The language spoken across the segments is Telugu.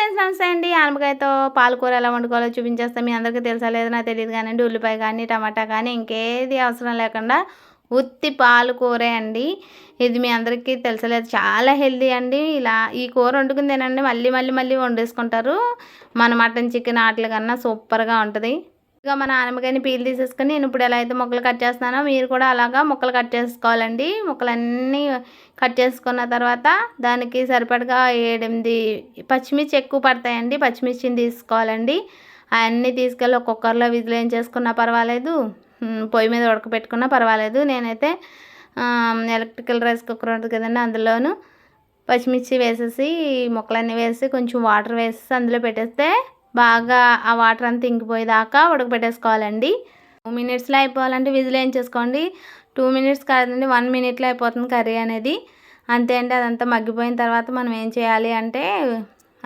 ఫ్రెండ్స్ నమస్తే అండి. ఆనపకాయతో పాలకూర ఎలా వండుకోవాలో చూపించేస్తాం. మీ అందరికీ తెలుసా లేదో నాకు తెలియదు కానీ ఉల్లిపాయ కానీ టమాటా కానీ ఇంకేది అవసరం లేకుండా ఉత్తి పాలకూరే అండి. ఇది మీ అందరికీ తెలుసలేదు చాలా హెల్దీ అండి. ఇలా ఈ కూర వండుకుని తినండి. మళ్ళీ మళ్ళీ మళ్ళీ వండేసుకుంటారు. మన మటన్ చికెన్ ఆటల కన్నా సూపర్గా ఉంటుంది. ఇక మన ఆనమకాయని పీలు తీసేసుకొని నేను ఇప్పుడు ఎలా అయితే మొక్కలు కట్ చేస్తున్నానో మీరు కూడా అలాగా ముక్కలు కట్ చేసుకోవాలండి. ముక్కలన్నీ కట్ చేసుకున్న తర్వాత దానికి సరిపడగా ఏడెనిమిది పచ్చిమిర్చి ఎక్కువ పడతాయండి. పచ్చిమిర్చిని తీసుకోవాలండి. అవన్నీ తీసుకెళ్ళి ఒక కుక్కర్లో ఏం చేసుకున్నా పర్వాలేదు. పొయ్యి మీద ఉడకపెట్టుకున్నా పర్వాలేదు. నేనైతే ఎలక్ట్రికల్ రైస్ కుక్కర్ ఉంటుంది కదండి అందులోను పచ్చిమిర్చి వేసేసి మొక్కలన్నీ వేసి కొంచెం వాటర్ వేసేసి అందులో పెట్టేస్తే బాగా ఆ వాటర్ అంతా ఇంకిపోయేదాకా ఉడకబెట్టేసుకోవాలండి. టూ మినిట్స్లో అయిపోవాలంటే విజిల్ వేయించేసుకోండి టూ మినిట్స్ కాదండి వన్ మినిట్లో అయిపోతుంది కర్రీ అనేది. అంతే అండి అదంతా మగ్గిపోయిన తర్వాత మనం ఏం చేయాలి అంటే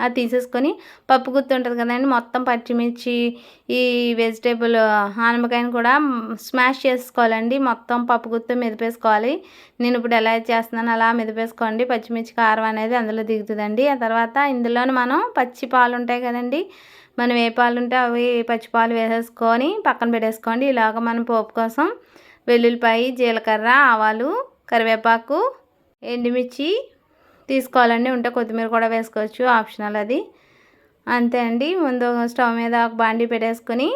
అది తీసేసుకొని పప్పు గుత్తి ఉంటుంది కదండి మొత్తం పచ్చిమిర్చి ఈ వెజిటేబుల్ ఆనపకాయని కూడా స్మాష్ చేసుకోవాలండి. మొత్తం పప్పు గుత్తి మెదిపేసుకోవాలి. నేను ఇప్పుడు ఎలా చేస్తున్నాను అలా మెదిపేసుకోండి. పచ్చిమిర్చి కారం అనేది అందులో దిగుతుందండి. ఆ తర్వాత ఇందులోనే మనం పచ్చి పాలు ఉంటాయి కదండి మనం ఏ పాలు ఉంటే అవి పచ్చి పాలు వేసేసుకొని పక్కన పెట్టేసుకోండి. ఇలాగ మనం పోపు కోసం వెల్లుల్లిపాయ జీలకర్ర ఆవాలు కరివేపాకు ఎండుమిర్చి తీసుకోవాలండి. ఉంటే కొత్తిమీర కూడా వేసుకోవచ్చు. ఆప్షనల్ అది. అంతే అండి. ముందు స్టవ్ మీద ఒక బాండీ పెట్టేసుకొని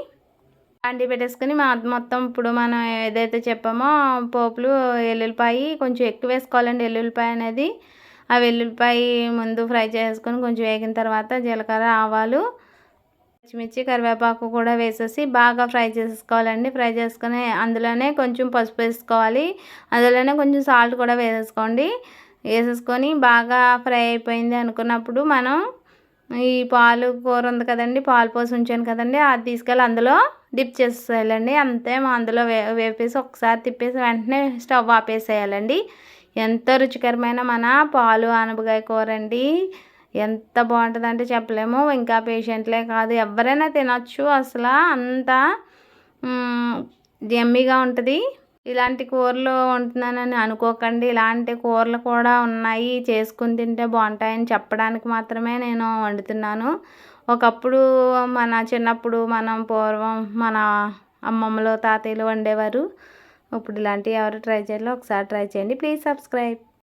బాండీ పెట్టేసుకొని మొత్తం ఇప్పుడు మనం ఏదైతే చెప్పామో పోపులు ఎల్లుల్లిపాయ కొంచెం ఎక్కువ వేసుకోవాలండి. ఎల్లుల్లిపాయ అనేది ఆ వెల్లుల్లిపాయ ముందు ఫ్రై చేసుకొని కొంచెం వేగిన తర్వాత జీలకర్ర ఆవాలు పచ్చిమిర్చి కరివేపాకు కూడా వేసేసి బాగా ఫ్రై చేసుకోవాలండి. ఫ్రై చేసుకుని అందులోనే కొంచెం పసుపు వేసుకోవాలి. అందులోనే కొంచెం సాల్ట్ కూడా వేసేసుకోండి. వేసేసుకొని బాగా ఫ్రై అయిపోయింది అనుకున్నప్పుడు మనం ఈ పాలు కూర ఉంది కదండి పాలు పోసి ఉంచాను కదండి అది తీసుకెళ్ళి అందులో డిప్ చేసేయాలండి అంతే అందులో వే వేపేసి ఒకసారి తిప్పేసి వెంటనే స్టవ్ ఆపేసేయాలండి. ఎంత రుచికరమైన మన పాలు ఆనపకాయ కూర అండి. ఎంత బాగుంటుందంటే చెప్పలేము. ఇంకా పేషెంట్లే కాదు ఎవరైనా తినచ్చు. అసలు అంత జమ్మీగా ఉంటుంది. ఇలాంటి కూరలు వండుతున్నానని అనుకోకండి. ఇలాంటి కూరలు కూడా ఉన్నాయి. చేసుకుని తింటే బాగుంటాయని చెప్పడానికి మాత్రమే నేను వండుతున్నాను. ఒకప్పుడు మన చిన్నప్పుడు మనం పూర్వం మన అమ్మమ్మలు తాతయ్యలు వండేవారు. ఇప్పుడు ఇలాంటివి ఎవరు ట్రై చేయాలో ఒకసారి ట్రై చేయండి. Please subscribe.